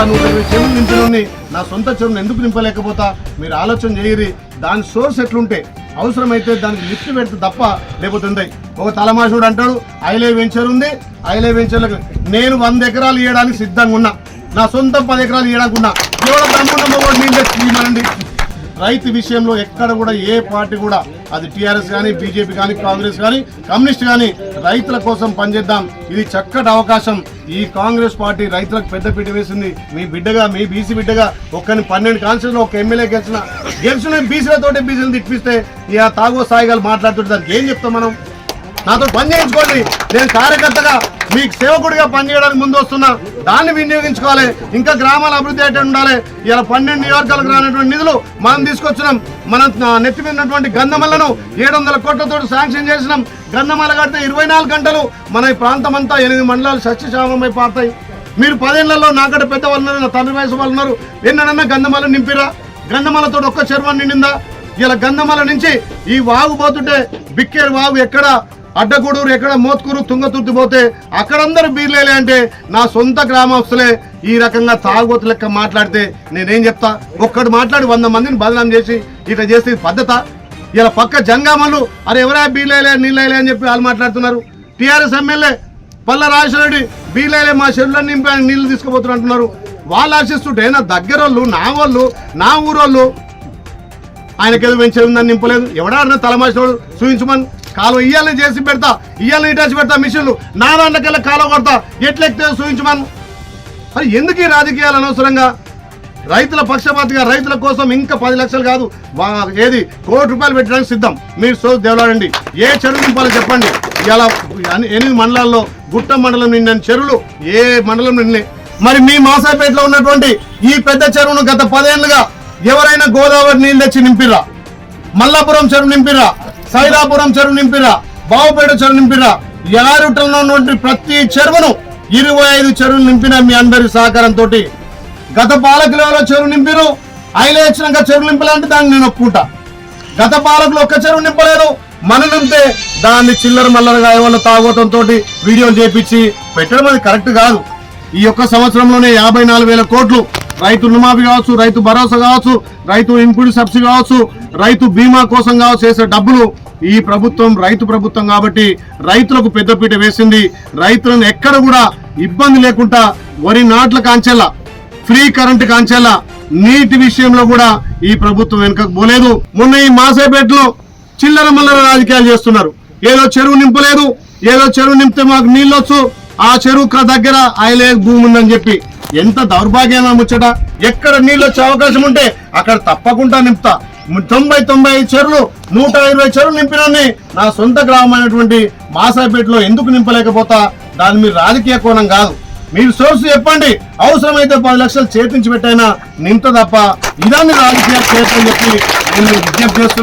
వంద నూట ఇరవై చెరువులు నింపినోని నా సొంత చెరువును ఎందుకు నింపలేకపోతా? మీరు ఆలోచన చేయరి. దాని సోర్స్ ఎట్లుంటే అవసరమైతే దానికి లిఫ్ట్ పెడితే తప్ప లేకపోతుంది ఒక తలమాషుడు అంటాడు ఐలే వెంచర్ ఉంది. ఐలే వెంచర్లకు నేను వంద ఎకరాలు ఇవ్వడానికి సిద్ధంగా ఉన్నా. నా సొంత పది ఎకరాలు ఇవ్వడానికి ఉన్నా. ఎవడో దమ్మున్న నీళ్ళు ఇవ్వనండి రైతు విషయంలో ఎక్కడ కూడా ఏ పార్టీ కూడా అది టీఆర్ఎస్ కానీ బీజేపీ కానీ కాంగ్రెస్ కానీ కమ్యూనిస్ట్ కానీ రైతుల కోసం పనిచేద్దాం. ఇది చక్కటి అవకాశం. ఈ కాంగ్రెస్ పార్టీ రైతులకు పెద్దపీట వేసింది. మీ బిడ్డగా మీ బీసీ బిడ్డగా ఒక్కని పన్నెండు కాన్స్టిట్యూషన్ ఒక ఎమ్మెల్యే గెలిచిన గెలిచిన బీసీలతోటి బీసీలు తిప్పిస్తే ఇక తాగో సాయిగాలు మాట్లాడుతుంటే దానికి ఏం చెప్తాం మనం? నాతో పని చేయించుకోండి. నేను కార్యకర్తగా మీకు సేవకుడిగా పనిచేయడానికి ముందు వస్తున్నారు దాన్ని వినియోగించుకోవాలి. ఇంకా గ్రామాల అభివృద్ధి అయితే ఉండాలి. ఇలా పన్నెండు నియోజకాలకు రానటువంటి నిధులు మనం తీసుకొచ్చినాం. మనం నెత్తి మీద ఉన్నటువంటి గంధమలను ఏడు వందల కోట్లతో శాంక్షన్ చేసినాం. గంధమల కడితే ఇరవై నాలుగు గంటలు మన ఈ ప్రాంతం అంతా ఎనిమిది మండలాలు సస్యశ్యామమై పారుతాయి. మీరు పదేళ్ళలో నాకడ పెద్ద వాళ్ళు ఉన్నారు, నా తండ్రి వయసు వాళ్ళు ఉన్నారు. ఎన్నడన్నా గంధమల్ల నింపిరా? గంధమలతో ఒక్క చర్మం నిండిందా? ఇలా గంధమల నుంచి ఈ వాగు పోతుంటే బిక్కేరు వాగు ఎక్కడ? అడ్డగూడూరు ఎక్కడ మోత్కూరు తుంగతుర్తి పోతే అక్కడందరూ బీర్లేలే అంటే నా సొంత గ్రామస్తులే ఈ రకంగా తాగుబోతు లెక్క మాట్లాడితే నేనేం చెప్తా? ఒక్కడు మాట్లాడి వంద మందిని బదనాం చేసి ఇట్లా చేసే పద్ధత? ఇలా పక్క జంగామలు అరే ఎవరా బీర్లేలే నీళ్ళేలే అని చెప్పి వాళ్ళు మాట్లాడుతున్నారు. టీఆర్ఎస్ ఎమ్మెల్యే పల్ల రాజశేఖరరెడ్డి బీర్లేలే మా చెరువులన్నీ నింపి ఆయన నీళ్ళు తీసుకుపోతున్నారు అంటున్నారు. వాళ్ళు ఆశిస్తుంటే నా దగ్గరోళ్ళు నా వాళ్ళు నా ఊరోళ్ళు? ఆయనకేదో వెంచర్ ఉందని నింపలేదు. ఎవడాడిన తలమాసినోడు చూపించమని కాలువ ఇయ్యాలని చేసి పెడతా ఇయ్యాలని ఇటాచి పెడతా మిషన్లు. నా దాంట్లోకెళ్ళి కాలువ కొడతా ఎట్లెక్కితే చూపించమను? మరి ఎందుకు ఈ రాజకీయాలు అనవసరంగా? రైతుల పక్షపాతిగా రైతుల కోసం ఇంకా పది లక్షలు కాదు ఏది కోటి రూపాయలు పెట్టడానికి సిద్ధం. మీరు సో దేవలాడండి. ఏ చెరువు నింపాలో చెప్పండి. ఇలా ఎనిమిది మండలాల్లో గుట్ట మండలం నిండిన చెరువులు ఏ మండలం నిండి మరి మీ మాసాపేటలో ఉన్నటువంటి ఈ పెద్ద చెరువును గత పదేళ్ళుగా ఎవరైనా గోదావరి నీళ్ళు తెచ్చి నింపిరా మల్లాపురం చెరువు నింపిరా సైదాపురం చెరువు నింపిరా బావుపేట చెరువు నింపిరా యారుటంలో ఉన్నటువంటి ప్రతి చెరువును ఇరవై ఐదు చెరువులు నింపిన మీ అందరి సహకారంతో గత పాలకులలో చెరువు నింపిరు ఐలే చెరువు నింపలంటే దాన్ని నేను ఒప్పుకుంటా. గత పాలకులు ఒక్క చెరువు నింపలేదు. మన నింపితే దాన్ని చిల్లర మల్లరగా వాళ్ళ తాగోతంతో వీడియోలు చేపించి పెట్టడం అది కరెక్ట్ కాదు. ఈ యొక్క సంవత్సరంలోనే యాభై నాలుగు వేల కోట్లు రైతు రుణమాఫీ కావచ్చు రైతు భరోసా కావచ్చు రైతు ఇన్పుట్ సబ్సిడీ కావచ్చు రైతు బీమా కోసం కావచ్చు చేసే డబ్బులు ఈ ప్రభుత్వం రైతు ప్రభుత్వం కాబట్టి రైతులకు పెద్దపీట వేసింది. రైతులను ఎక్కడ కూడా ఇబ్బంది లేకుండా వరి నాట్ల కాంచెల్లా ఫ్రీ కరెంట్ కాంచెల్లా నీటి విషయంలో కూడా ఈ ప్రభుత్వం వెనుకకు పోలేదు. మొన్న ఈ మాసేపేటలో చిల్లర మల్లర రాజకీయాలు చేస్తున్నారు. ఏదో చెరువు నింపలేదు ఏదో చెరువు నింపితే మాకు నీళ్ళు వచ్చు ఆ చెరువు దగ్గర ఆయలే భూమి ఉందని చెప్పి ఎంత దౌర్భాగ్యమైన ముచ్చట? ఎక్కడ నీళ్ళు వచ్చే అవకాశం ఉంటే అక్కడ తప్పకుండా నింపుతా. తొంభై తొంభై ఐదు చెరువులు నూట ఇరవై చెరువులు నింపినని నా సొంత గ్రామమైనటువంటి మాసాపేటలో ఎందుకు నింపలేకపోతా? దాని మీరు రాజకీయ కోణం కాదు. మీరు సోర్స్ చెప్పండి. అవసరమైతే పది లక్షలు చేతించి పెట్టైనా నింత తప్ప ఇదాన్ని రాజకీయ క్షేత్రం చెప్పి నేను విజ్ఞప్తి చేస్తున్నాను